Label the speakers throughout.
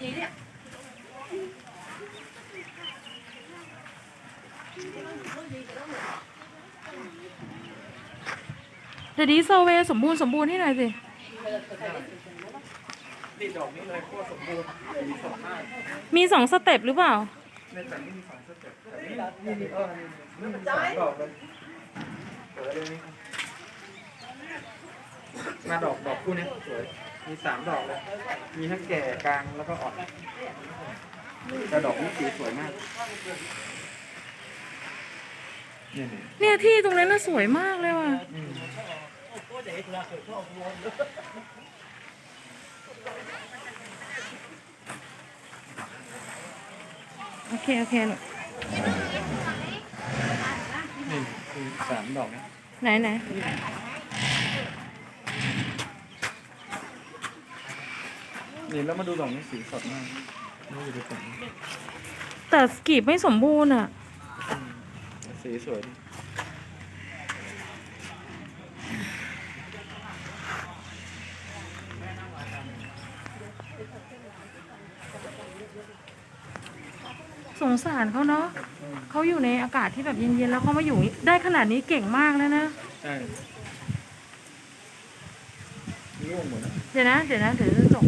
Speaker 1: เนี่ย
Speaker 2: เดี๋ยวนี้โซเวสมบูรณ์สมบูรณ์ให้หน่อยสิ
Speaker 3: นี่ดอกนี้เลยโคตรสมบูรณ์สีสดมา
Speaker 2: มีสองสเต็ปหรือเปล่า
Speaker 3: ในแต่นี่มีสองสเต็ปแต่นี่นี่นี่เออนี่มีสาดอกเลยสวยเลยนี่มาดอกดอกคู่เนี้ยสวย มีสามดอกเลย มีทั้งแก่กลางแล้วก็อ่อนแต่ดอกนี้สีสวยมากเนี่ยเนี่ย
Speaker 2: เนี่ยที่ตรงนั้นน่ะสวยมากเลยว่ะ
Speaker 3: อืม
Speaker 2: โอเค โอเคลูก
Speaker 3: นี่คือสามดอกนะ
Speaker 2: ไหนไหน
Speaker 3: นี่ แล้วมาดูดอกนี้สีสดมากนี่ดูสวย
Speaker 2: แต่กีบไม่สมบูรณ์อะ
Speaker 3: สีสวยดี
Speaker 2: สงสารเขาเนาะเขาอยู่ในอากาศที่แบบเย็นๆแล้วเขามาอยู่ได้ขนาดนี้เก่งมากแล้วนะ
Speaker 3: ใช่ร่วงหมดนะ
Speaker 2: เดี๋ยวนะ เดี๋ยวนะ เดี๋ยวจะจบ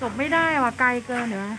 Speaker 2: จบไม่ได้ว่ะไกลเกินเดี๋ยวนะ